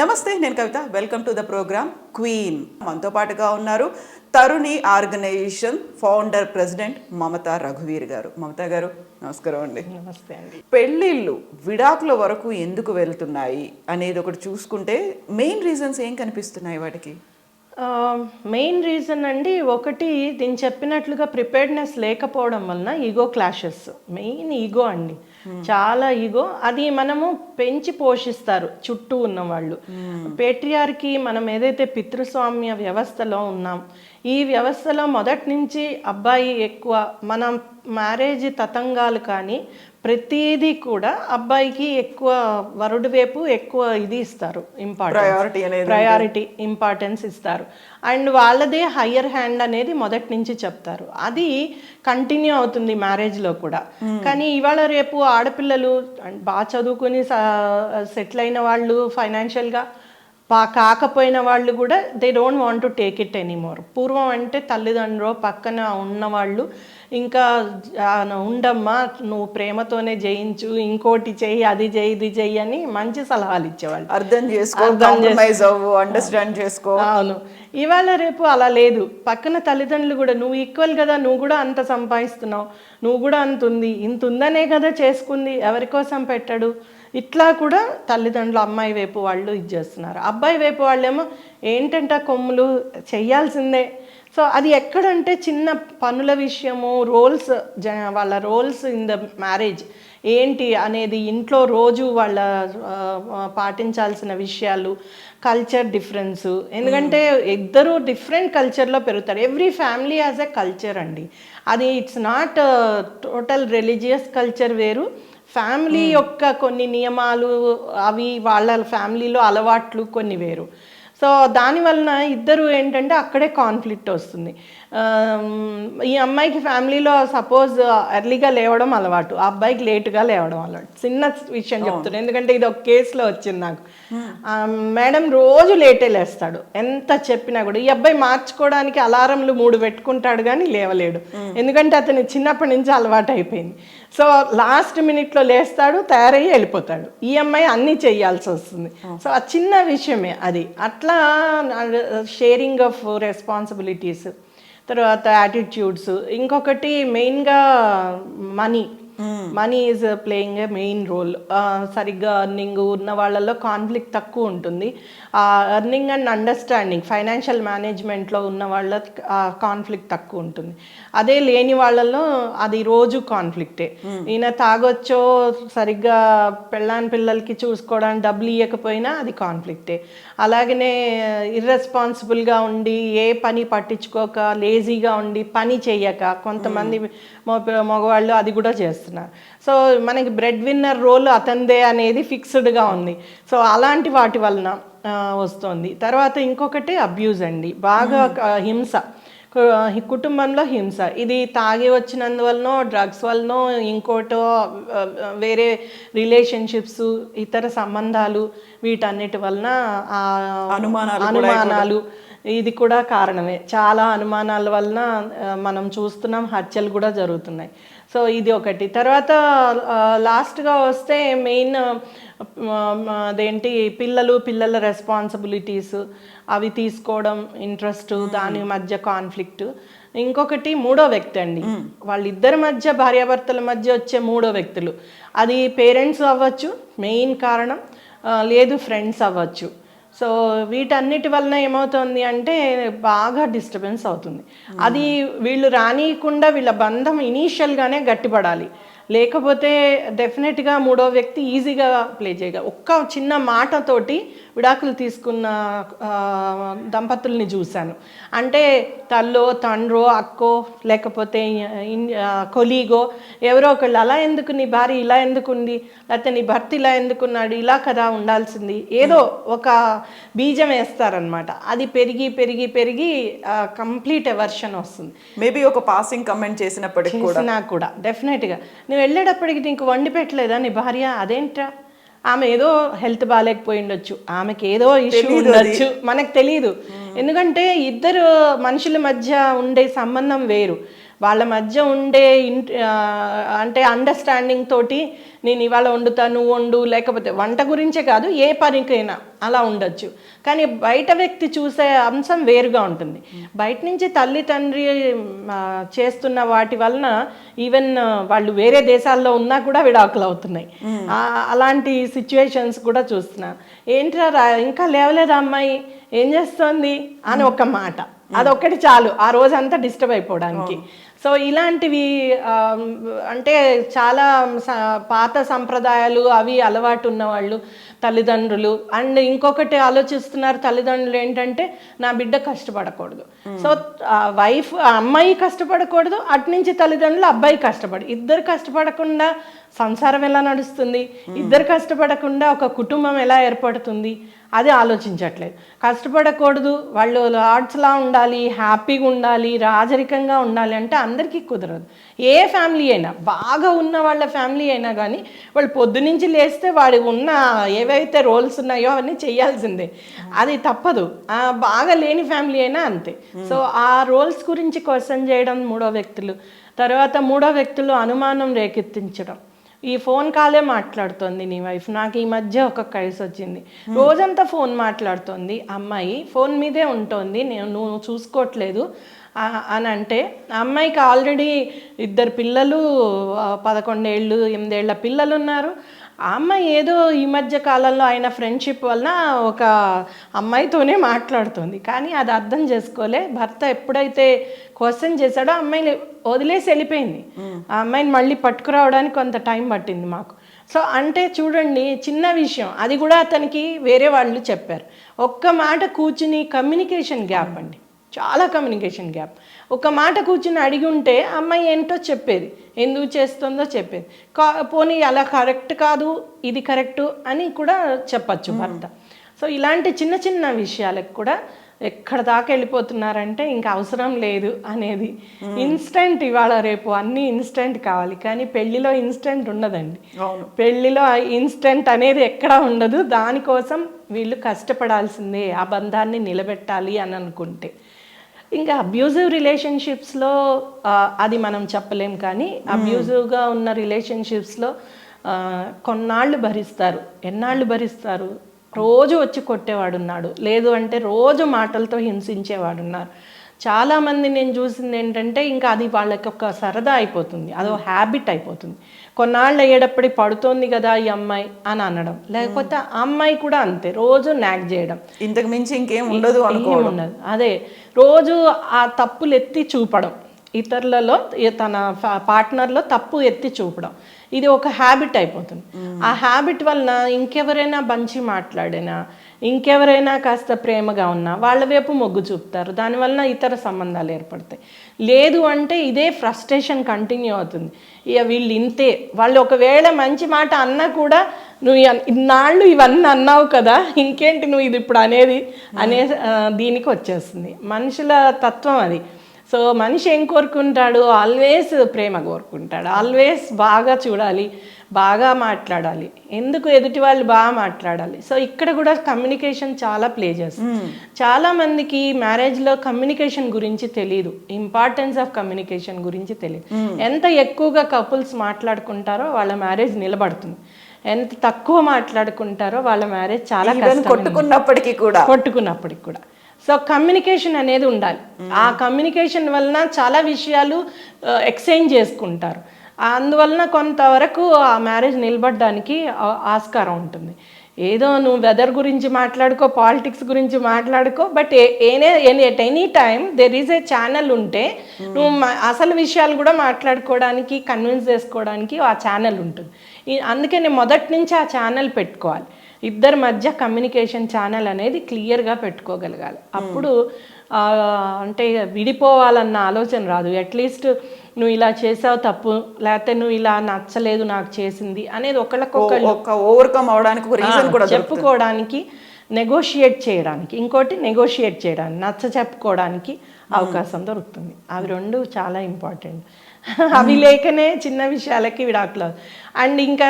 నమస్తే నేను Kavitha. Welcome to the program queen మనతో పాటుగా ఉన్నారు Taruni organization founder president Mamata రఘువీర్ గారు. మమతా గారు నమస్కారం అండి. నమస్తే అండి. పెళ్ళిళ్ళు విడాకుల వరకు ఎందుకు వెళ్తున్నాయి అనేది ఒకటి చూసుకుంటే మెయిన్ రీజన్స్ ఏం కనిపిస్తున్నాయి వాటికి? మెయిన్ రీజన్ అండి ఒకటి దీని చెప్పినట్లుగా ప్రిపేర్డ్నెస్ లేకపోవడం వలన ఈగో క్లాషెస్. మెయిన్ ఈగో అండి. చాలా ఈగో. అది మనము పెంచి పోషిస్తారు చుట్టూ ఉన్న వాళ్ళు పేట్రియార్కి మనం ఏదైతే పితృస్వామ్య వ్యవస్థలో ఉన్నాం ఈ వ్యవస్థలో మొదటి నుంచి అబ్బాయి ఎక్కువ మనం మ్యారేజ్ తతంగాలు కానీ ప్రతిదీ కూడా అబ్బాయికి ఎక్కువ వరుడు వైపు ఎక్కువ ఇది ఇస్తారు ఇంపార్టెన్స్ ప్రయారిటీ ఇంపార్టెన్స్ ఇస్తారు. అండ్ వాళ్ళదే హయ్యర్ హ్యాండ్ అనేది మొదటి నుంచి చెప్తారు. అది కంటిన్యూ అవుతుంది మ్యారేజ్లో కూడా. కానీ ఇవాళ రేపు ఆడపిల్లలు బాగా చదువుకుని సెటిల్ అయిన వాళ్ళు ఫైనాన్షియల్గా పా కాకపోయిన వాళ్ళు కూడా they don't want to take it anymore పూర్వం అంటే తల్లిదండ్రులు పక్కన ఉన్నవాళ్ళు ఇంకా ఉండమ్మా నువ్వు ప్రేమతోనే జయించు ఇంకోటి చెయ్యి అది చెయ్యి ఇది చెయ్యి అని మంచి సలహాలు ఇచ్చేవాళ్ళు. అర్థం చేసుకో అండర్స్టాండ్ చేసుకో. అవును. ఇవాళ రేపు అలా లేదు. పక్కన తల్లిదండ్రులు కూడా నువ్వు ఈక్వల్ కదా నువ్వు కూడా అంత సంపాదిస్తున్నావు నువ్వు కూడా అంత ఉంది ఇంత ఉందనే కదా చేసుకుంది ఎవరి కోసం పెట్టడు? ఇట్లా కూడా తల్లిదండ్రులు అమ్మాయి వైపు వాళ్ళు ఇది చేస్తున్నారు. అబ్బాయి వైపు వాళ్ళేమో ఏంటంటే కొమ్ములు చెయ్యాల్సిందే సో అది ఎక్కడంటే చిన్న పనుల విషయము రోల్స్ జ వాళ్ళ రోల్స్ ఇన్ ద మ్యారేజ్. ఏంటి అనేది ఇంట్లో రోజు వాళ్ళ పాటించాల్సిన విషయాలు కల్చర్ డిఫరెన్స్. ఎందుకంటే ఇద్దరు డిఫరెంట్ కల్చర్లో పెరుగుతారు. Every family as a culture అండి. అది it's not total religious culture వేరు. ఫ్యామిలీ యొక్క కొన్ని నియమాలు అవి వాళ్ళ ఫ్యామిలీలో అలవాట్లు కొన్ని వేరు. సో దాని వలన ఇద్దరు ఏంటంటే అక్కడే కాన్ఫ్లిక్ట్ వస్తుంది. ఈ అమ్మాయికి ఫ్యామిలీలో సపోజ్ ఎర్లీగా లేవడం అలవాటు. ఆ అబ్బాయికి లేటుగా లేవడం అలవాటు. చిన్న విషయం చెప్తున్నాను ఎందుకంటే ఇది ఒక కేసులో వచ్చింది నాకు. మేడం రోజు లేటే లేస్తాడు. ఎంత చెప్పినా కూడా. ఈ అబ్బాయి మార్చుకోవడానికి అలారంలు మూడు పెట్టుకుంటాడు కానీ లేవలేడు. ఎందుకంటే అతని చిన్నప్పటి నుంచి అలవాటు అయిపోయింది. సో లాస్ట్ మినిట్లో లేస్తాడు తయారయ్యి వెళ్ళిపోతాడు. ఈ అమ్మాయి అన్నీ చేయాల్సి వస్తుంది. సో ఆ చిన్న విషయమే అది. అట్లా షేరింగ్ ఆఫ్ రెస్పాన్సిబిలిటీస్ తర్వాత యాటిట్యూడ్స్ ఇంకొకటి మెయిన్గా money money is playing a main role సరిగ్గా అర్నింగ్ ఉన్న వాళ్ళలో కాన్ఫ్లిక్ట్ తక్కువ ఉంటుంది. ఆ అర్నింగ్ అండ్ అండర్స్టాండింగ్ ఫైనాన్షియల్ మేనేజ్మెంట్లో ఉన్న వాళ్ళ కాన్ఫ్లిక్ట్ తక్కువ ఉంటుంది. అదే లేని వాళ్ళలో అది రోజు కాన్ఫ్లిక్టే ఈయన తాగొచ్చో సరిగ్గా పెళ్ళాని పిల్లలకి చూసుకోవడానికి డబ్బులు ఇవ్వకపోయినా అది కాన్ఫ్లిక్టే అలాగనే ఇర్రెస్పాన్సిబుల్గా ఉండి ఏ పని పట్టించుకోక లేజీగా ఉండి పని చెయ్యక కొంతమంది మగ- మగవాళ్ళు అది కూడా చేస్తున్నారు. సో మనకి బ్రెడ్ విన్నర్ రోల్ అతందే అనేది ఫిక్స్డ్గా ఉంది. సో అలాంటి వాటి వలన వస్తుంది. తర్వాత ఇంకొకటి అబ్యూజ్ అండి. బాగా హింస. కుటుంబంలో హింస. ఇది తాగి వచ్చినందువలనో డ్రగ్స్ వలనో ఇంకోటో వేరే రిలేషన్షిప్స్ ఇతర సంబంధాలు వీటన్నిటి వలన అనుమానాలు ఇది కూడా కారణమే. చాలా అనుమానాల వలన మనం చూస్తున్నాం హత్యలు కూడా జరుగుతున్నాయి. సో ఇది ఒకటి. తర్వాత లాస్ట్గా వస్తే మెయిన్ అదేంటి పిల్లలు పిల్లల రెస్పాన్సిబిలిటీస్ అవి తీసుకోవడం ఇంట్రెస్ట్ దాని మధ్య కాన్ఫ్లిక్ట్. ఇంకొకటి మూడో వ్యక్తి అండి. వాళ్ళిద్దరి మధ్య భార్యాభర్తల మధ్య వచ్చే మూడో వ్యక్తులు. అది పేరెంట్స్ అవ్వచ్చు మెయిన్ కారణం లేదు ఫ్రెండ్స్ అవ్వచ్చు. సో వీటన్నిటి వలన ఏమవుతుంది అంటే బాగా డిస్టర్బెన్స్ అవుతుంది. అది వీళ్ళు రానియకుండా వీళ్ళ బంధం ఇనీషియల్గానే గట్టిపడాలి. లేకపోతే డెఫినెట్గా మూడో వ్యక్తి ఈజీగా ప్లే చేయగల ఒక్క చిన్న మాటతోటి విడాకులు తీసుకున్న దంపతుల్ని చూశాను. అంటే తల్లో తండ్రో అక్కో లేకపోతే కొలీగో ఎవరో ఒకళ్ళు అలా ఎందుకు నీ భార్య ఇలా ఎందుకు ఉంది? లేకపోతే నీ భర్త ఇలా ఎందుకున్నాడు ఇలా కదా ఉండాల్సింది. ఏదో ఒక బీజం వేస్తారనమాట అది పెరిగి పెరిగి పెరిగి కంప్లీట్ ఎవర్షన్ వస్తుంది. మేబీ ఒక పాసింగ్ కమెంట్ చేసినప్పటికీ కూడా. కూడా. డెఫినెట్గా. నువ్వు వెళ్ళేటప్పటికి నీకు వండి పెట్టలేదా నీ భార్య? అదేంట్రా? ఆమె ఏదో హెల్త్ బాగాలేకపోయి ఉండొచ్చు. ఆమెకి ఏదో ఇష్యూ ఉండొచ్చు. మనకు తెలియదు ఎందుకంటే ఇద్దరు మనుషుల మధ్య ఉండే సంబంధం వేరు. వాళ్ళ మధ్య ఉండే అంటే అండర్స్టాండింగ్ తోటి నేను ఇవాళ వండుతా నువ్వు వండు లేకపోతే వంట గురించే కాదు ఏ పనికైనా అలా ఉండొచ్చు. కానీ బయట వ్యక్తి చూసే అంశం వేరుగా ఉంటుంది. బయట నుంచి తల్లి తండ్రి చేస్తున్న వాటి వలన ఈవెన్ వాళ్ళు వేరే దేశాల్లో ఉన్నా కూడా విడాకులు అవుతున్నాయి. అలాంటి సిచ్యువేషన్స్ కూడా చూస్తున్నాను ఏంట్రా ఇంకా లేవలేదా అమ్మాయి? ఏం చేస్తోంది? అని ఒక మాట. అదొక్కటి చాలు ఆ రోజంతా డిస్టర్బ్ అయిపోవడానికి. సో ఇలాంటివి అంటే చాలా పాత సంప్రదాయాలు అవి అలవాటు ఉన్నవాళ్ళు తల్లిదండ్రులు అండ్ ఇంకొకటి ఆలోచిస్తున్నారు తల్లిదండ్రులు ఏంటంటే నా బిడ్డ కష్టపడకూడదు. సో వైఫ్ అమ్మాయి కష్టపడకూడదు అట్నుంచి తల్లిదండ్రులు అబ్బాయి కష్టపడి ఇద్దరు కష్టపడకుండా సంసారం ఎలా నడుస్తుంది? ఇద్దరు కష్టపడకుండా ఒక కుటుంబం ఎలా ఏర్పడుతుంది? అది ఆలోచించట్లేదు. కష్టపడకూడదు వాళ్ళు లార్డ్స్లా ఉండాలి హ్యాపీగా ఉండాలి రాజరికంగా ఉండాలి అంటే అందరికీ కుదరదు. ఏ ఫ్యామిలీ అయినా బాగా ఉన్న వాళ్ళ ఫ్యామిలీ అయినా కానీ వాళ్ళు పొద్దునుంచి లేస్తే వాడి ఉన్న ఏవైతే రోల్స్ ఉన్నాయో అవన్నీ చేయాల్సిందే. అది తప్పదు. ఆ బాగా లేని ఫ్యామిలీ అయినా అంతే. సో ఆ రోల్స్ గురించి క్వశ్చన్ చేయడం మూడో వ్యక్తులు. తర్వాత మూడో వ్యక్తులు అనుమానం రేకెత్తించడం. ఈ ఫోన్ కాలే మాట్లాడుతోంది నీ వైఫ్. నాకు ఈ మధ్య ఒక కేసు వచ్చింది. రోజంతా ఫోన్ మాట్లాడుతోంది. అమ్మాయి ఫోన్ మీదే ఉంటుంది. నేను నువ్వు చూసుకోవట్లేదు. అని అంటే అమ్మాయికి ఆల్రెడీ ఇద్దరు పిల్లలు పదకొండేళ్ళు ఎనిమిదేళ్ళ పిల్లలు ఉన్నారు ఆ అమ్మాయి ఏదో ఈ మధ్య కాలంలో ఆయన ఫ్రెండ్షిప్ వలన ఒక అమ్మాయితోనే మాట్లాడుతుంది. కానీ అది అర్థం చేసుకోలే. భర్త ఎప్పుడైతే క్వశ్చన్ చేశాడో అమ్మాయిని వదిలేసి వెళ్ళిపోయింది. ఆ అమ్మాయిని మళ్ళీ పట్టుకురావడానికి కొంత టైం పట్టింది మాకు. సో అంటే చూడండి చిన్న విషయం. అది కూడా అతనికి వేరే వాళ్ళు చెప్పారు. ఒక్క మాట కూర్చుని కమ్యూనికేషన్ గ్యాప్ అండి. చాలా కమ్యూనికేషన్ గ్యాప్ ఒక మాట కూర్చుని అడిగి ఉంటే అమ్మాయి ఏంటో చెప్పేది ఎందుకు చేస్తుందో చెప్పేది. కా పోనీ అలా కరెక్ట్ కాదు ఇది కరెక్టు అని కూడా చెప్పచ్చు భర్త. సో ఇలాంటి చిన్న చిన్న విషయాలకు కూడా ఎక్కడ దాకా వెళ్ళిపోతున్నారంటే ఇంకా అవసరం లేదు అనేది. ఇన్స్టెంట్ ఇవాళ రేపు అన్నీ ఇన్స్టెంట్ కావాలి కానీ పెళ్ళిలో ఇన్స్టెంట్ ఉండదండి. పెళ్ళిలో ఇన్స్టెంట్ అనేది ఎక్కడా ఉండదు. దానికోసం వీళ్ళు కష్టపడాల్సిందే ఆ బంధాన్ని నిలబెట్టాలి అని అనుకుంటే. ఇంకా అబ్యూజివ్ రిలేషన్షిప్స్లో అది మనం చెప్పలేం కానీ అబ్యూజివ్గా ఉన్న రిలేషన్షిప్స్లో కొన్నాళ్ళు భరిస్తారు. ఎన్నాళ్ళు భరిస్తారు? రోజు వచ్చి కొట్టేవాడు ఉన్నాడు లేదు అంటే రోజు మాటలతో హింసించేవాడు ఉన్నారు చాలామంది నేను చూసింది ఏంటంటే ఇంకా అది వాళ్ళకి ఒక సరదా అయిపోతుంది. అదో హ్యాబిట్ అయిపోతుంది. కొన్నాళ్ళు అయ్యేటప్పటికి పడుతోంది కదా ఈ అమ్మాయి అని అనడం. లేకపోతే ఆ అమ్మాయి కూడా అంతే రోజు నాక్ చేయడం. ఇంతకు మించి ఇంకేం ఉండదు ఉండదు. అదే రోజు ఆ తప్పులు ఎత్తి చూపడం. ఇతరులలో తన పార్ట్నర్లో తప్పు ఎత్తి చూపడం. ఇది ఒక హ్యాబిట్ అయిపోతుంది. ఆ హ్యాబిట్ వలన ఇంకెవరైనా బంచి మాట్లాడినా ఇంకెవరైనా కాస్త ప్రేమగా ఉన్నా వాళ్ళ వైపు మొగ్గు చూపుతారు. దానివలన ఇతర సంబంధాలు ఏర్పడతాయి. లేదు అంటే ఇదే ఫ్రస్ట్రేషన్ కంటిన్యూ అవుతుంది. ఇక వీళ్ళు ఇంతే. వాళ్ళు ఒకవేళ మంచి మాట అన్నా కూడా నువ్వు ఇన్- ఇన్నాళ్ళు ఇవన్నీ అన్నావు కదా ఇంకేంటి నువ్వు ఇది ఇప్పుడు అనేది అనే ఆ, దీనికి వచ్చేస్తుంది. మనుషుల తత్వం అది. సో మనిషి ఏం కోరుకుంటాడు? ఆల్వేస్ ప్రేమ కోరుకుంటాడు. ఆల్వేస్ బాగా చూడాలి బాగా మాట్లాడాలి. ఎందుకు ఎదుటి వాళ్ళు బాగా మాట్లాడాలి? సో ఇక్కడ కూడా కమ్యూనికేషన్ చాలా ప్లే చేస్తుంది చాలా మందికి మ్యారేజ్లో కమ్యూనికేషన్ గురించి తెలియదు ఇంపార్టెన్స్ ఆఫ్ కమ్యూనికేషన్ గురించి తెలియదు ఎంత ఎక్కువగా కపుల్స్ మాట్లాడుకుంటారో వాళ్ళ మ్యారేజ్ నిలబడుతుంది. ఎంత తక్కువ మాట్లాడుకుంటారో వాళ్ళ మ్యారేజ్ చాలా కొట్టుకున్నప్పటికీ కూడా. కొట్టుకున్నప్పటికి కూడా. సో కమ్యూనికేషన్ అనేది ఉండాలి. ఆ కమ్యూనికేషన్ వలన చాలా విషయాలు ఎక్స్చేంజ్ చేసుకుంటారు. అందువలన కొంతవరకు ఆ మ్యారేజ్ నిలబడడానికి ఆస్కారం ఉంటుంది. ఏదో నువ్వు వెదర్ గురించి మాట్లాడుకో పాలిటిక్స్ గురించి మాట్లాడుకో బట్ ఏనే at any time there is a channel ఉంటే నువ్వు అసలు విషయాలు కూడా మాట్లాడుకోవడానికి కన్విన్స్ చేసుకోవడానికి ఆ ఛానల్ ఉంటుంది. అందుకే నేను మొదటి నుంచి ఆ ఛానల్ పెట్టుకోవాలి. ఇద్దరి మధ్య కమ్యూనికేషన్ ఛానల్ అనేది క్లియర్గా పెట్టుకోగలగాలి. అప్పుడు ఆ, అంటే విడిపోవాలన్న ఆలోచన రాదు. అట్లీస్ట్ నువ్వు ఇలా చేసావు తప్పు లేకపోతే నువ్వు ఇలా నచ్చలేదు నాకు చేసింది అనేది ఒకళ్ళకొకళ్ళు ఓవర్కమ్ అవడానికి. చెప్పుకోవడానికి నెగోషియేట్ చేయడానికి ఇంకోటి నెగోషియేట్ చేయడానికి నచ్చ చెప్పుకోవడానికి అవకాశం దొరుకుతుంది. అవి రెండు చాలా ఇంపార్టెంట్ అవి లేకనే చిన్న విషయాలకి విడాకులు. అండ్ ఇంకా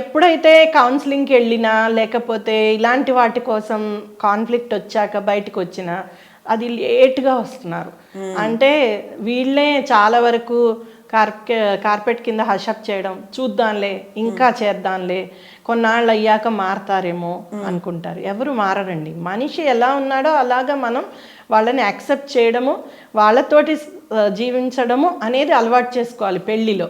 ఎప్పుడైతే కౌన్సిలింగ్కి వెళ్ళినా లేకపోతే ఇలాంటి వాటి కోసం కాన్ఫ్లిక్ట్ వచ్చాక బయటకు వచ్చినా అది లేట్గా వస్తున్నారు. అంటే వీళ్ళే చాలా వరకు కార్పె కార్పెట్ కింద హషప్ చేయడం చూద్దాంలే ఇంకా చేద్దాంలే కొన్నాళ్ళు అయ్యాక మారతారేమో అనుకుంటారు. ఎవరు మారరండి. మనిషి ఎలా ఉన్నాడో అలాగా మనం వాళ్ళని యాక్సెప్ట్ చేయడము వాళ్ళతోటి జీవించడము అనేది అలవాటు చేసుకోవాలి పెళ్ళిలో.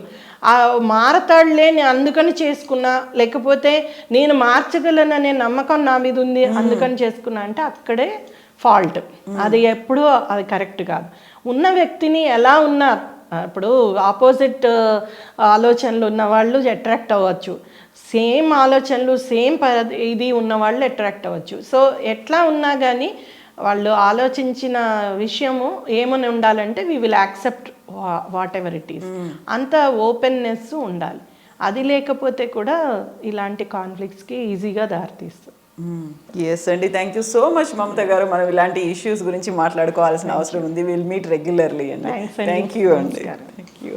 ఆ మారతాడులే నేను అందుకని చేసుకున్నా లేకపోతే నేను మార్చగలననే నమ్మకం నా మీద ఉంది అందుకని చేసుకున్నా అంటే అక్కడే ఫాల్ట్ అది ఎప్పుడూ అది కరెక్ట్ కాదు. ఉన్న వ్యక్తిని ఎలా ఉన్నారు ఇప్పుడు ఆపోజిట్ ఆలోచనలు ఉన్న వాళ్ళు అట్రాక్ట్ అవ్వచ్చు. సేమ్ ఆలోచనలు సేమ్ ఇది ఉన్న వాళ్ళు అట్రాక్ట్ అవ్వచ్చు. సో ఎట్లా ఉన్నా కానీ వాళ్ళు ఆలోచించిన విషయము ఏమని ఉండాలంటే we will accept whatever it is అంత ఓపెన్నెస్ ఉండాలి. అది లేకపోతే కూడా ఇలాంటి కాన్ఫ్లిక్ట్స్కి ఈజీగా దారితీస్తుంది. ఎస్ అండి thank you so much Mamata garu. మనం ఇలాంటి ఇష్యూస్ గురించి మాట్లాడుకోవాల్సిన అవసరం ఉంది. విల్ మీట్ రెగ్యులర్లీ అండి. థ్యాంక్ యూ అండి. Thank you